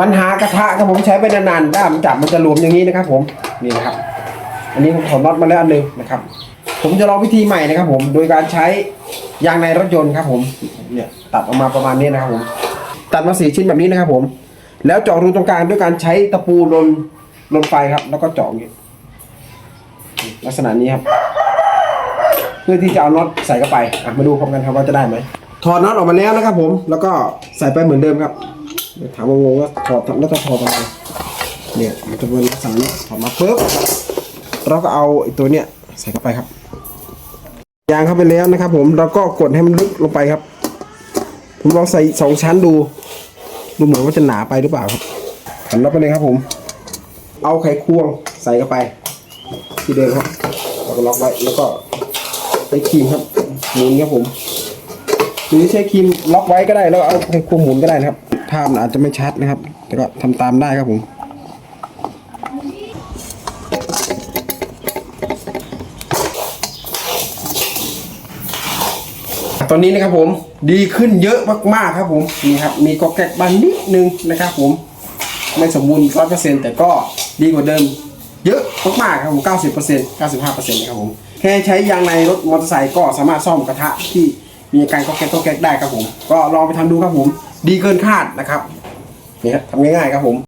ปัญหากระทะครับผมใช้ไปนานๆด้ามจับมันจะหลวมอย่างนี้นะครับ ผมนี่นะครับ อันนี้ผมถอดน็อตมาแล้วอันหนึงนะครับ ผมจะลองวิธีใหม่นะครับ ผมโดยการใช้ยางในรถยนต์ครับ ผมเนี่ยตัดออกมาประมาณนี้นะครับผมตัดมาสี่ชิ้นแบบนี้นะครับ ผม แล้วเจาะรูตรงกลางด้วยการใช้ตะปูลนลนไฟครับ แล้วก็เจาะอย่างนี้ลักษณะนี้ครับ เพื่อที่จะเอาน็อตใส่เข้าไปอะมาดูพร้อมกันครับว่าจะได้ไหมถอดน็อตออกมาแล้วนะครับ ผมแล้วก็ใส่ไปเหมือนเดิมครับ ถามว่างงว่าถอดแล้วจะถอดทำไมเนี่ยมันจะเป็นลักษณะนี้ถอดมาปุ๊บเราก็เอาไอ้ตัวเนี้ยใส่เข้าไปครับยางเข้าไปแล้วนะครับ ผมเราก็กดให้มันลึกลงไปครับ ผมลองใส่สองชั้นดู ดูเหมือนว่าจะหนาไปหรือเปล่าครับหันล็อกไปเลยครับผม เอาไขควงใส่เข้าไป ที่เดิมครับแล้วก็ล็อกไว้แล้วก็ใช้ครีมครับหมุนครับผมหรือใช้ครีมล็อกไว้ก็ได้แล้วเอาไขควงหมุนก็ได้นะครับ ภาพอาจจะไม่ชัดนะครับ แต่ก็ทำตามได้ครับผมตอนนี้นะครับผมดีขึ้นเยอะมากๆครับผมนี่ครับมีกอกแกกบ้างนิดนึงนะครับผมไม่สมบูรณ์ร้อยเปอร์เซ็นต์แต่ก็ดีกว่าเดิม เยอะมากๆครับผมเก้าสิบเปอร์เซ็นต์เก้าสิบห้าเปอร์เซ็นต์นะครับผมแค่ใช้ยางในรถมอเตอร์ไซค์ก็สามารถซ่อมกระทะที่มีอาการกอกแกกกอกแกกได้ครับผม ก็ลองไปทำดูครับผม ดีเกินคาดนะครับเนี่ครับทำง่ายๆครับผม